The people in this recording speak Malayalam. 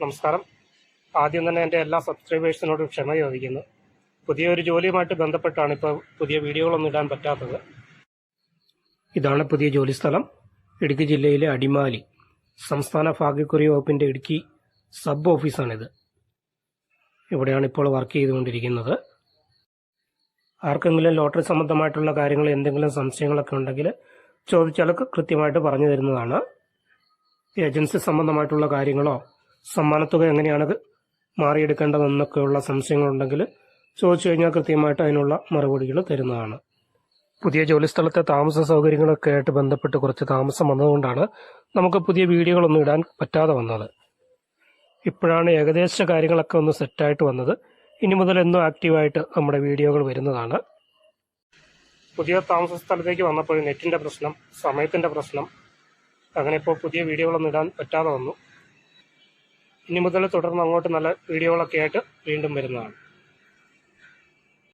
നമസ്കാരം. ആദ്യം തന്നെ എന്റെ എല്ലാ സബ്സ്ക്രൈബേഴ്സിനോടും ക്ഷമ ചോദിക്കുന്നു. പുതിയൊരു ജോലിയുമായിട്ട് ബന്ധപ്പെട്ടാണ് ഇപ്പോൾ പുതിയ വീഡിയോകളൊന്നും ഇടാൻ പറ്റാത്തത്. ഇതാണ് പുതിയ ജോലി സ്ഥലം. ഇടുക്കി ജില്ലയിലെ അടിമാലി സംസ്ഥാന ഭാഗ്യക്കുറി വകുപ്പിന്റെ ഇടുക്കി സബ് ഓഫീസാണിത്. ഇവിടെയാണ് ഇപ്പോൾ വർക്ക് ചെയ്തുകൊണ്ടിരിക്കുന്നത്. ആർക്കെങ്കിലും ലോട്ടറി സംബന്ധമായിട്ടുള്ള കാര്യങ്ങൾ എന്തെങ്കിലും സംശയങ്ങളൊക്കെ ഉണ്ടെങ്കിൽ ചോദിച്ചാൽ കൃത്യമായിട്ട് പറഞ്ഞു തരുന്നതാണ്. ഏജൻസി സംബന്ധമായിട്ടുള്ള കാര്യങ്ങളോ സമ്മാനത്തുക എങ്ങനെയാണ് മാറിയെടുക്കേണ്ടതെന്നൊക്കെയുള്ള സംശയങ്ങളുണ്ടെങ്കിൽ ചോദിച്ചു കഴിഞ്ഞാൽ കൃത്യമായിട്ട് അതിനുള്ള മറുപടികൾ തരുന്നതാണ്. പുതിയ ജോലിസ്ഥലത്തെ താമസ സൗകര്യങ്ങളൊക്കെ ആയിട്ട് ബന്ധപ്പെട്ട് കുറച്ച് താമസം വന്നതുകൊണ്ടാണ് നമുക്ക് പുതിയ വീഡിയോകളൊന്നും ഇടാൻ പറ്റാതെ വന്നത്. ഇപ്പോഴാണ് ഏകദേശ കാര്യങ്ങളൊക്കെ ഒന്ന് സെറ്റായിട്ട് വന്നത്. ഇനി മുതൽ എന്നും ആക്റ്റീവായിട്ട് നമ്മുടെ വീഡിയോകൾ വരുന്നതാണ്. പുതിയ താമസ സ്ഥലത്തേക്ക് വന്നപ്പോൾ നെറ്റിന്റെ പ്രശ്നം സമയത്തിന്റെ പ്രശ്നം അങ്ങനെ ഇപ്പോൾ പുതിയ വീഡിയോകളൊന്നും ഇടാൻ പറ്റാതെ വന്നു. ഇനി മുതൽ തുടർന്ന് അങ്ങോട്ട് നല്ല വീഡിയോകളൊക്കെ ആയിട്ട് വീണ്ടും വരുന്നതാണ്.